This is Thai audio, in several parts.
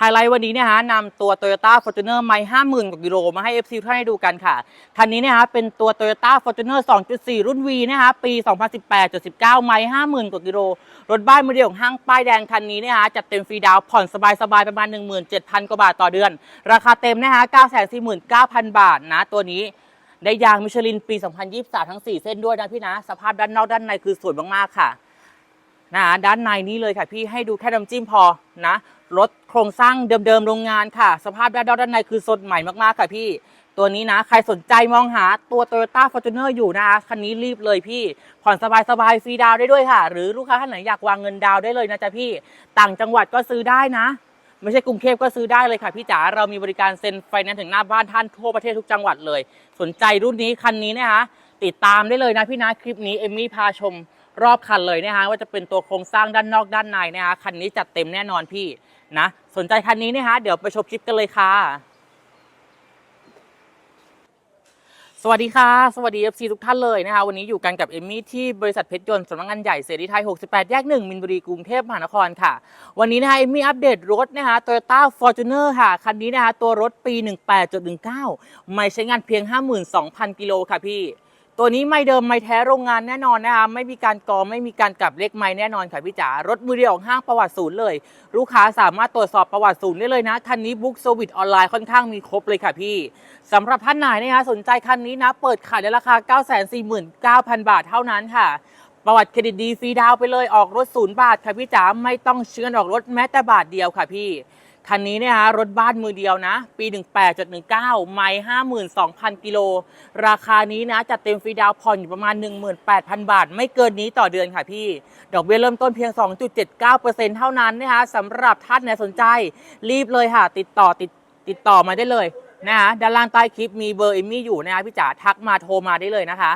ไฮไลท์วันนี้เนี่ยฮะนำตัว Toyota Fortuner ไม่50,000กว่ากิโลมาให้ FC ท่านได้ดูกันค่ะ คันนี้เนี่ยฮะเป็นตัว Toyota Fortuner 2.4 รุ่น V นะฮะปี 2018-19 ไม่50,000กว่ากิโล รถบ้านมือเดียวของห้างป้ายแดงคันนี้เนี่ยฮะจัดเต็มฟรีดาวน์ผ่อนสบายๆประมาณ 17,000 กว่าบาทต่อเดือน ราคาเต็มนะฮะ949,000 บาทนะตัวนี้ได้ยางมิชลินปี 2023 ทั้ง 4 เส้นด้วยนะพี่นะ สภาพด้านนอกด้านในคือสวยมาก ๆ ค่ะนะด้านในนี้เลยค่ะพี่ให้ดูแค่น้ำจิ้มพอนะ รถโครงสร้างเดิมๆโรงงานค่ะ สภาพด้านนอกด้านในคือสดใหม่มากๆค่ะพี่ ตัวนี้นะ ใครสนใจมองหาตัว Toyota Fortuner อยู่นะคะคันนี้รีบเลยพี่ ผ่อนสบายๆฟรีดาวได้ด้วยค่ะ หรือลูกค้าท่านไหนอยากวางเงินดาวได้เลยนะจ๊ะพี่ ต่างจังหวัดก็ซื้อได้นะ ไม่ใช่กรุงเทพก็ซื้อได้เลยค่ะพี่จ๋า เรามีบริการเซ็นไฟแนนซ์ถึงหน้าบ้านท่านทั่วประเทศทุกจังหวัดเลย สนใจรุ่นนี้คันนี้นะคะติดตามได้เลยนะพี่นะคลิปนี้เอมมี่พาชมรอบคันเลยนะคะว่าจะเป็นตัวโครงสร้างด้านนอกด้านในนะคะคันนี้จัดเต็มแน่นอนพี่ นะ สนใจคันนี้นะคะเดี๋ยวไปชมคลิปกันเลยค่ะ สวัสดีค่ะ สวัสดี FC ทุกท่านเลยนะคะ วันนี้อยู่กันกับเอมมี่ที่บริษัทเพชรยนต์สำนักงานใหญ่เสรีไทย 68 แยก 1 มินบุรีกรุงเทพมหานครค่ะ วันนี้นะคะเอมมี่อัปเดตรถนะคะ Toyota Fortuner ค่ะ คันนี้นะคะ ตัวรถปี 18.19 ไม่ใช้งานเพียง 52,000 กิโลค่ะพี่ ตัวนี้ไม่เดิมไม่แท้โรงงานแน่นอนนะคะไม่มีการกองไม่มีการกลับเลขไม่แน่นอนค่ะพี่จ๋ารถมือเดียวของห้างประวัติศูนย์เลย ลูกค้าสามารถตรวจสอบประวัติศูนย์ได้เลยนะคันนี้บุ๊กเซอร์วิสออนไลน์ค่อนข้างมีครบเลยค่ะพี่สำหรับท่านไหนนะคะสนใจคันนี้นะเปิดขายในราคา 949,000 บาทเท่านั้นค่ะประวัติเครดิตดีฟรีดาวน์ไปเลยออกรถศูนย์บาทค่ะพี่จ๋าไม่ต้องเชื่อนออกรถแม้แต่บาทเดียวค่ะพี่ คันนี้เนี่ยฮะรถบ้านมือเดียวนะ ปี 18.19 ไม่52,000 กิโล ราคานี้นะจัดเต็มฟรีดาวน์ผ่อนอยู่ประมาณ 18,000 บาท ไม่เกินนี้ต่อเดือนค่ะพี่ ดอกเบี้ยเริ่มต้นเพียง 2.79%เท่านั้นนะคะสำหรับท่านเนี่ยสนใจ รีบเลยค่ะ ติดต่อติดติดต่อมาได้เลยนะคะด้านล่างใต้คลิปมีเบอร์เอมมี่อยู่นะคะพี่จ๋าทักมาโทรมาได้เลยนะคะ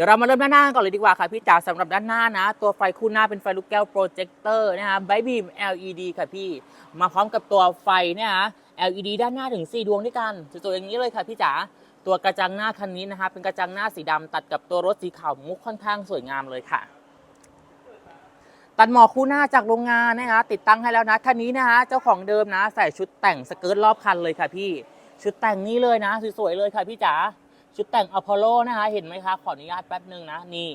ดี๋ยวเรามาเริ่มด้านหน้ากันก่อนเลยดีกว่าค่ะพี่จ๋าสำหรับด้านหน้านะ ตัวไฟคู่หน้าเป็นไฟลูกแก้วโปรเจคเตอร์นะคะไบบีม LED ค่ะพี่ มาพร้อมกับตัวไฟเนี่ยนะ LED ด้านหน้าถึง 4 ดวงด้วยกันสวยๆอย่างนี้เลยค่ะพี่จ๋าตัวกระจังหน้าคันนี้นะคะเป็นกระจังหน้าสีดำตัดกับตัวรถสีขาวมุกค่อนข้างสวยงามเลยค่ะตัดหมอกคู่หน้าจากโรงงานนะคะติดตั้งให้แล้วนะคันนี้นะคะเจ้าของเดิมนะ ใส่ชุดแต่งสเกิร์ตรอบคันเลยค่ะพี่ ชุดแต่งนี้เลยนะสวยๆเลยค่ะพี่จ๋า ชุดแต่งอพอลโลนะคะ เห็นไหมคะขออนุญาตแป๊บหนึ่งนะนี่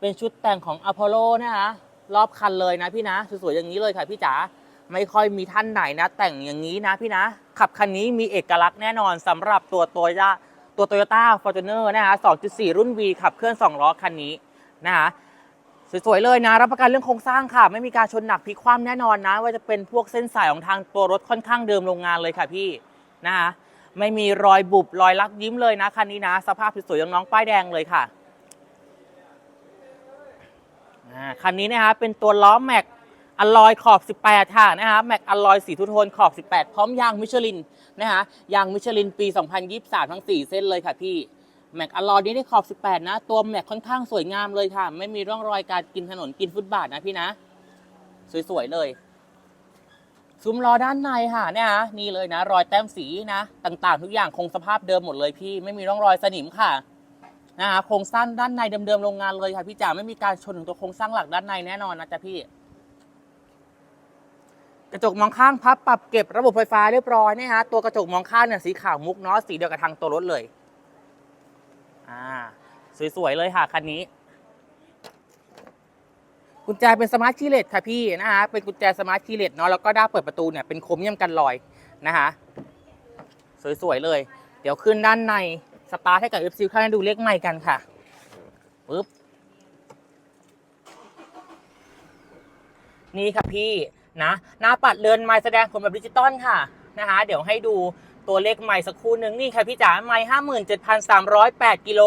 เป็นชุดแต่งของอพอลโลนะคะรอบคันเลยนะพี่นะสวยๆอย่างนี้เลยค่ะพี่จ๋าไม่ค่อยมีท่านไหนนะ แต่งอย่างนี้นะพี่นะ ขับคันนี้มีเอกลักษณ์แน่นอนสำหรับตัวโตโยต้าตัวโตโยต้าฟอร์จูเนอร์นะคะ2.4 รุ่น V ขับเคลื่อน 2 ล้อคันนี้นะคะสวยๆเลยนะ รับประกันเรื่องโครงสร้างค่ะ ไม่มีการชนหนักพลิกคว่ำแน่นอนนะ ว่าจะเป็นพวกเส้นสายของทางตัวรถค่อนข้างเดิมโรงงานเลยค่ะพี่นะคะ ไม่มีรอยบุบรอยลักยิ้มเลยนะคันนี้นะ สภาพสวยๆอย่างน้องป้ายแดงเลยค่ะคันนี้นะคะเป็นตัวล้อแม็กอลลอยขอบ 18 ค่ะนะคะแม็กอลลอยสีทุโทนขอบ 18 พร้อมยางมิชลินนะคะยางมิชลินปี 2023 ทั้ง 4 เส้นเลยค่ะพี่แม็กอลลอยนี้ได้ขอบ 18 นะ ตัวแม็กค่อนข้างสวยงามเลยค่ะ ไม่มีร่องรอยการกินถนนกินฟุตบาทนะพี่นะ สวยๆเลย ซุ้มล้อด้านในค่ะเนี่ยฮะนี่เลยนะ รอยแต้มสีนะ ต่างๆ ทุกอย่างคงสภาพเดิมหมดเลยพี่ไม่มีร่องรอยสนิมค่ะนะคะโครงสร้างด้านในเดิมๆโรงงานเลยค่ะพี่จ๋าไม่มีการชนถึงตัวโครงสร้างหลักด้านในแน่นอนนะจ๊ะพี่ กระจกมองข้างพับปรับเก็บระบบไฟฟ้าเรียบร้อยเนี่ยฮะตัวกระจกมองข้างเนี่ยสีขาวมุกเนาะสีเดียวกับทางตัวรถเลย อ่า สวยๆเลยค่ะคันนี้ กุญแจเป็นสมาร์ทคีย์เลสค่ะพี่นะคะเป็นกุญแจสมาร์ทคีย์เลสเนาะแล้วก็ด้าเปิดประตูเนี่ยเป็นโครเมียมกันรอยนะคะสวยๆเลย เดี๋ยวขึ้นด้านในสตาร์ทให้กับ f อฟซีดูเลขใหม่กันค่ะปึ๊บนี่ค่ะพี่นะหน้าปัดเรือนไม้แสดงผลแบบดิจิตอลค่ะนะคะเดี๋ยวให้ดู ตัวเลขไม้สักครู่หนึ่งนี่ค่ะพี่จ๋าไม้ห้าหมื่นเจ็ดพันสามร้อยแปดกิโล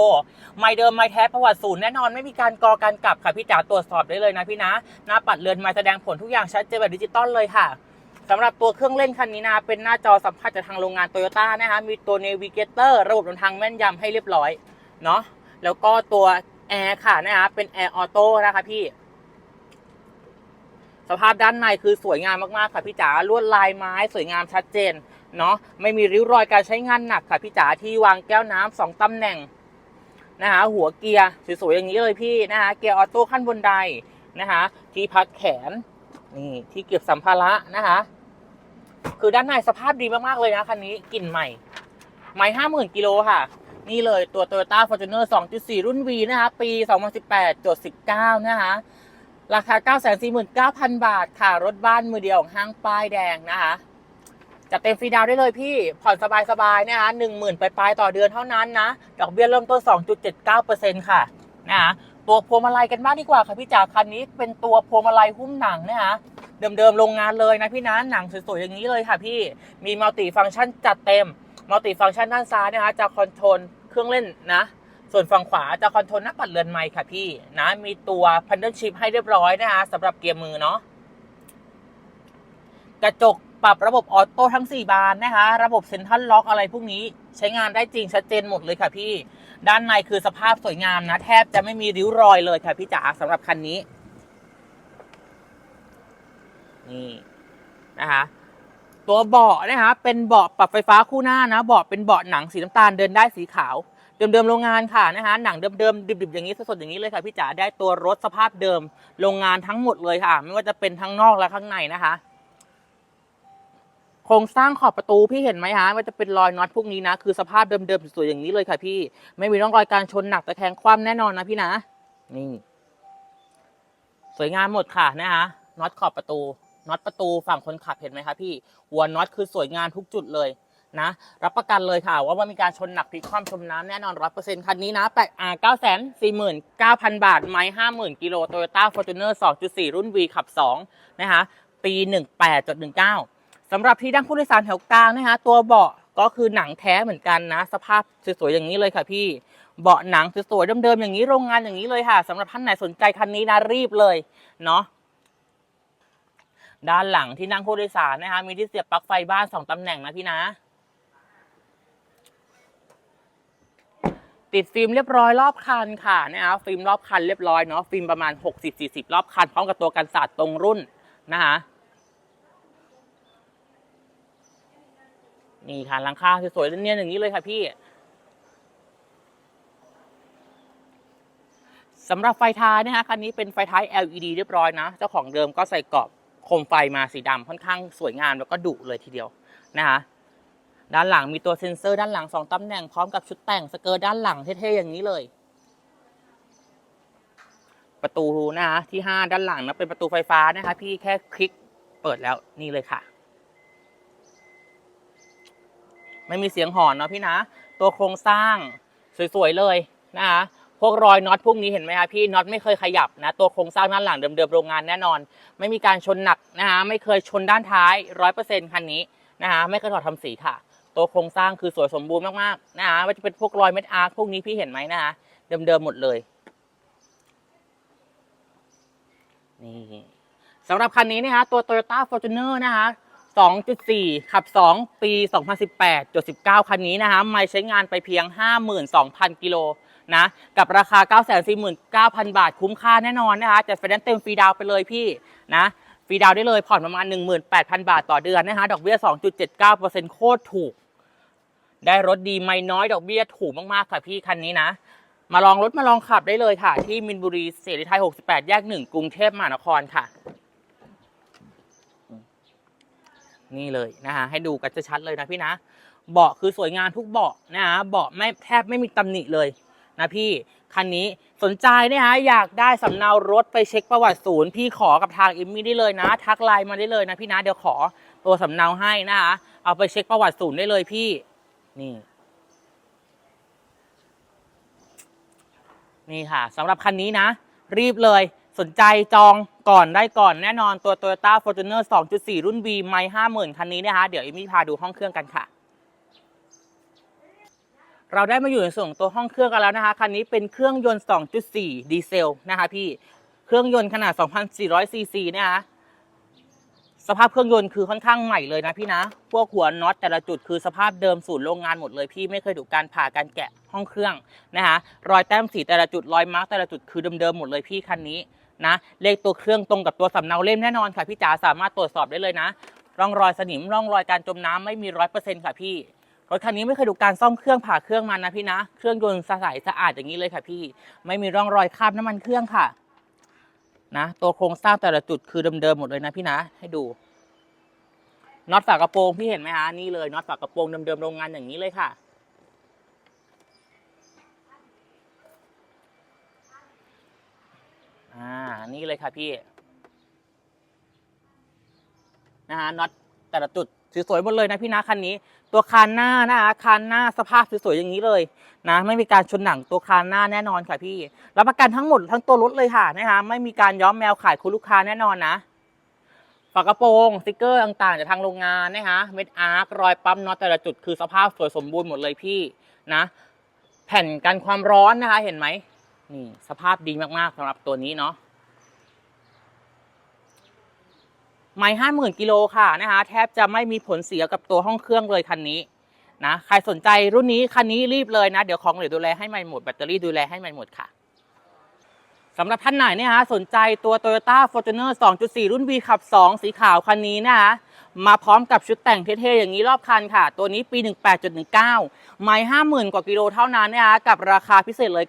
ไม้เดิมไม้แท้ประวัติศูนย์แน่นอนไม่มีการกอการกลับค่ะพี่จ๋าตรวจสอบได้เลยนะพี่นะ หน้าปัดเรือนไม้แสดงผลทุกอย่างชัดเจนแบบดิจิตอลเลยค่ะสำหรับตัวเครื่องเล่นคันนี้นะเป็นหน้าจอสัมผัสจากทางโรงงานโตโยต้านะคะมีตัวเนวิเกเตอร์ระบบเดินทางแม่นยำให้เรียบร้อยเนาะแล้วก็ตัวแอร์ค่ะนะคะเป็นแอร์ออโต้นะคะพี่สภาพด้านในคือสวยงามมาก ๆ ค่ะพี่จ๋าลวดลายไม้สวยงามชัดเจน เนาะไม่มีริ้วรอยการใช้งานหนักค่ะพี่จ๋าที่วางแก้วน้ำสองตำแหน่งนะคะหัวเกียร์สวยๆอย่างนี้เลยพี่นะคะเกียร์ออโต้ขั้นบนไดนะคะที่พักแขนนี่ที่เก็บสัมภาระนะคะคือด้านในสภาพดีมากๆเลยนะคันนี้กลิ่นใหม่ไม่ห้าหมื่นกิโลค่ะ นี่เลยตัว Toyota Fortuner 2.4 รุ่น V นะคะปี 2018จด19 นะคะราคา 949,000 บาทค่ะ รถบ้านมือเดียวของห้างป้ายแดงนะคะ จัดเต็มฟรีดาวได้เลยพี่ ผ่อนสบายๆนะคะ10,000ปลายๆต่อเดือนเท่านั้นนะ ดอกเบี้ยเริ่มต้น 2.79%ค่ะนะคะตัวพวงมาลัยกันบ้างดีกว่าค่ะพี่จ๋าคันนี้เป็นตัวพวงมาลัยหุ้มหนังนะคะเดิมๆโรงงานเลยนะพี่นะหนังสวยๆอย่างนี้เลยค่ะพี่มีมัลติฟังก์ชันจัดเต็มมัลติฟังก์ชันด้านซ้ายนะคะจะคอนโทรลเครื่องเล่นนะ ส่วนฝั่งขวาจะคอนโทรลหน้าปัดเรือนไม้ค่ะพี่นะมีตัวพันเดิลชิพให้เรียบร้อยนะคะสำหรับเกียร์มือเนาะกระจก ปรับระบบออโต้ทั้ง 4 บานนะคะ ระบบเซ็นทรัลล็อกอะไรพวกนี้ใช้งานได้จริงชัดเจนหมดเลยค่ะพี่ ด้านในคือสภาพสวยงามนะ แทบจะไม่มีริ้วรอยเลยค่ะพี่จ๋าสำหรับคันนี้ นี่นะคะตัวเบาะนะคะเป็นเบาะปรับไฟฟ้าคู่หน้านะเบาะเป็นเบาะหนังสีน้ำตาลเดินได้สีขาว เดิมๆโรงงานค่ะนะคะหนังเดิมๆดิบๆอย่างนี้สดๆอย่างนี้เลยค่ะพี่จ๋าได้ตัวรถสภาพเดิมโรงงานทั้งหมดเลยค่ะ ไม่ว่าจะเป็นทั้งนอกและข้างในนะคะ โครงสร้างขอบประตูพี่เห็นไหมฮะว่าจะเป็นรอยน็อตพวกนี้นะ คือสภาพเดิมๆสวยๆอย่างนี้เลยค่ะพี่ ไม่มีร่องรอยการชนหนักตะแคงคว่ำแน่นอนนะพี่นะ นี่ สวยงามหมดค่ะนะคะน็อตขอบประตูน็อตประตูฝั่งคนขับเห็นไหมคะพี่ หัวน็อตคือสวยงามทุกจุดเลยนะ รับประกันเลยค่ะ ว่าไม่มีการชนหนักพลิกคว่ำชมน้ำแน่นอนร้อยเปอร์เซ็นต์คันนี้นะแปดอ่าเก้าแสนสี่หมื่นเก้าพันบาท ไม้ห้าหมื่นกิโลโตโยต้าฟอร์จูเนอร์สองจุดสี่รุ่น V ขับสองนะคะปีหนึ่งแปดจุดหนึ่งเก้า สำหรับที่นั่งผู้โดยสารแถวกลางนะคะ ตัวเบาะก็คือหนังแท้เหมือนกันนะ สภาพสวยๆอย่างนี้เลยค่ะพี่ เบาะหนังสวยๆเดิมๆอย่างนี้โรงงานอย่างนี้เลยค่ะสำหรับท่านไหนสนใจคันนี้นะรีบเลยเนาะด้านหลังที่นั่งผู้โดยสารนะคะ มีที่เสียบปลั๊กไฟบ้านสองตำแหน่งนะพี่นะ ติดฟิล์มเรียบร้อยรอบคันค่ะนะคะฟิล์มรอบคันเรียบร้อยเนาะฟิล์มประมาณ 60-40 รอบคันพร้อมกับตัวกันสาดตรงรุ่นนะคะ นี่ค่ะหลังคาสวยๆเนียนอย่างนี้เลยค่ะพี่สำหรับไฟท้ายนะคะคันนี้เป็นไฟท้าย LED เรียบร้อยนะ เจ้าของเดิมก็ใส่กรอบโคมไฟมาสีดำค่อนข้างสวยงามแล้วก็ดุเลยทีเดียวนะคะด้านหลังมีตัวเซ็นเซอร์ด้านหลังสองตำแหน่งพร้อมกับชุดแต่งสเกิร์ตด้านหลังเท่ๆอย่างนี้เลย ประตูนะคะที่ 5 ด้านหลังนะเป็นประตูไฟฟ้านะคะพี่แค่คลิกเปิดแล้วนี่เลยค่ะ ไม่มีเสียงหอนเนาะพี่นะ ตัวโครงสร้างสวยๆเลยนะคะพวกรอยน็อตพวกนี้เห็นไหมคะพี่น็อตไม่เคยขยับนะ ตัวโครงสร้างด้านหลังเดิมๆโรงงานแน่นอน ไม่มีการชนหนักนะคะไม่เคยชนด้านท้ายร้อยเปอร์เซ็นต์คันนี้นะคะไม่เคยถอดทำสีค่ะ ตัวโครงสร้างคือสวยสมบูรณ์มากๆนะคะว่าจะเป็นพวกรอยเม็ดอาร์คพวกนี้พี่เห็นไหมนะคะเดิมๆหมดเลยนี่สำหรับคันนี้นะคะตัว Toyota Fortuner นะคะ 2.4 ขับ 2 ปี 2018จด19 คันนี้นะคะไม่ใช้งานไปเพียง 52,000 กิโลนะ กับราคา 949,000 บาทคุ้มค่าแน่นอนนะคะจัดไฟแนนซ์เต็มฟรีดาวไปเลยพี่นะฟรีดาวได้เลยผ่อนประมาณ 18,000 บาทต่อเดือนนะคะดอกเบี้ย 2.79%โคตรถูก ได้รถดีไม่น้อยดอกเบี้ยถูกมากๆค่ะพี่คันนี้นะ มาลองรถมาลองขับได้เลยค่ะ ที่มินบุรีเสรีไทย 68 แยก 1 กรุงเทพมหานครค่ะ นี่เลยนะคะให้ดูกันชัดเลยนะพี่นะ เบาะคือสวยงามทุกเบาะนะคะเบาะไม่แทบไม่มีตำหนิเลยนะพี่คันนี้สนใจเนี่ยฮะอยากได้สำเนารถไปเช็คประวัติศูนย์ พี่ขอกับทางเอมมี่ได้เลยนะ ทักไลน์มาได้เลยนะพี่นะเดี๋ยวขอตัวสำเนาให้นะคะเอาไปเช็คประวัติศูนย์ได้เลยพี่นี่นี่ค่ะสำหรับคันนี้นะ รีบเลย สนใจจองก่อนได้ก่อนแน่นอนตัว Toyota Fortuner 2.4 รุ่น V ไม่50,000 คันนี้นะคะเดี๋ยวเอมี่พาดูห้องเครื่องกันค่ะ เราได้มาอยู่ในส่วนตัวห้องเครื่องกันแล้วนะคะ คันนี้เป็นเครื่องยนต์ 2.4 ดีเซลนะคะพี่ เครื่องยนต์ขนาด 2,400ซีซีนะคะสภาพเครื่องยนต์คือค่อนข้างใหม่เลยนะพี่นะ พวกหัวน็อตแต่ละจุดคือสภาพเดิมศูนย์โรงงานหมดเลยพี่ไม่เคยถูกการผ่าการแกะห้องเครื่องนะคะรอยแต้มสีแต่ละจุดรอยมาร์กแต่ละจุดคือเดิมๆหมดเลยพี่คันนี้ นะเลขตัวเครื่องตรงกับตัวสำเนาเล่มแน่นอนค่ะพี่จ๋าสามารถตรวจสอบได้เลยนะ ร่องรอยสนิมร่องรอยการจมน้ำไม่มีร้อยเปอร์เซ็นต์ค่ะพี่รถคันนี้ไม่เคยดูการซ่อมเครื่องผ่าเครื่องมันนะพี่นะ เครื่องยนต์ใสสะอาดอย่างนี้เลยค่ะพี่ ไม่มีร่องรอยคราบน้ำมันเครื่องค่ะ นะ ตัวโครงสร้างแต่ละจุดคือเดิมๆหมดเลยนะพี่นะ ให้ดูน็อตฝากระโปรงพี่เห็นไหมฮะนี่เลยน็อตฝากระโปรงเดิมๆโรงงานอย่างนี้เลยค่ะ อ่า นี่เลยค่ะพี่นะฮะน็อตแต่ละจุดสวยๆหมดเลยนะพี่นะคันนี้ ตัวคานหน้านะคะคานหน้าสภาพสวยๆอย่างนี้เลยนะไม่มีการชนหนังตัวคานหน้าแน่นอนค่ะพี่รับประกันทั้งหมดทั้งตัวรถเลยค่ะนะคะไม่มีการย้อมแมวขายคุณลูกค้าแน่นอนนะฝากระโปรงสติกเกอร์ต่างๆจากทางโรงงานนะคะเม็ดอาร์ครอยปั๊มน็อตแต่ละจุดคือสภาพสวยสมบูรณ์หมดเลยพี่นะ แผ่นกันความร้อนนะคะเห็นไหมนี่สภาพดีมากๆสำหรับตัวนี้เนาะ ไม่ห้าหมื่นกิโลค่ะนะคะ แทบจะไม่มีผลเสียกับตัวห้องเครื่องเลยคันนี้นะใครสนใจรุ่นนี้คันนี้รีบเลยนะ เดี๋ยวของเหลือดูแลให้ใหม่หมดแบตเตอรี่ดูแลให้ใหม่หมดค่ะสำหรับท่านไหนเนี่ยฮะสนใจตัว Toyota Fortuner 2.4 รุ่น V ขับ 2 สีขาวคันนี้นะคะมาพร้อมกับชุดแต่งเท่ๆ อย่างนี้รอบคันค่ะ ตัวนี้ปี 18.19 ไม่50,000 กว่ากิโลเท่านั้นนะคะกับราคาพิเศษเลย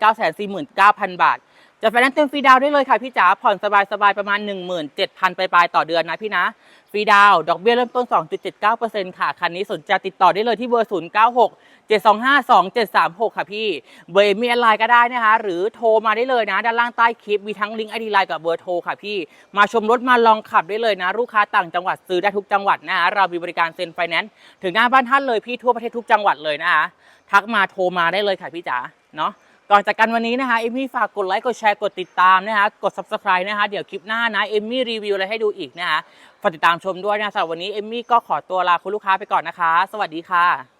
949,000 บาท จะไฟแนนซ์เต็มฟรีดาวได้เลยค่ะพี่จ๋าผ่อนสบายๆ ประมาณ 17,000 ไปปลายๆต่อเดือนนะพี่นะ ฟรีดาวดอกเบี้ยเริ่มต้น 2.79%ค่ะ คันนี้สนใจติดต่อได้เลยที่เบอร์ 096 725 2736 ค่ะพี่ เบอร์มีออนไลน์ก็ได้นะคะ หรือโทรมาได้เลยนะ ด้านล่างใต้คลิป มีทั้งลิงก์ไอดีไลน์กับเบอร์โทรค่ะพี่ มาชมรถมาลองขับได้เลยนะ ลูกค้าต่างจังหวัดซื้อได้ทุกจังหวัดนะคะเรามีบริการเซ็นไฟแนนซ์ถึงหน้าบ้านท่านเลยพี่ทั่วประเทศทุกจังหวัดเลยนะคะทักมาโทรมาได้เลยค่ะพี่จ๋าเนาะ ก่อนจากกันวันนี้นะคะเอมมี่ฝากกดไลค์กดแชร์กดติดตามนะคะกด subscribe นะคะเดี๋ยวคลิปหน้านะเอมมี่รีวิวอะไรให้ดูอีกนะคะฝากติดตามชมด้วยนะสำหรับวันนี้เอมมี่ก็ขอตัวลาคุณลูกค้าไปก่อนนะคะ สวัสดีค่ะ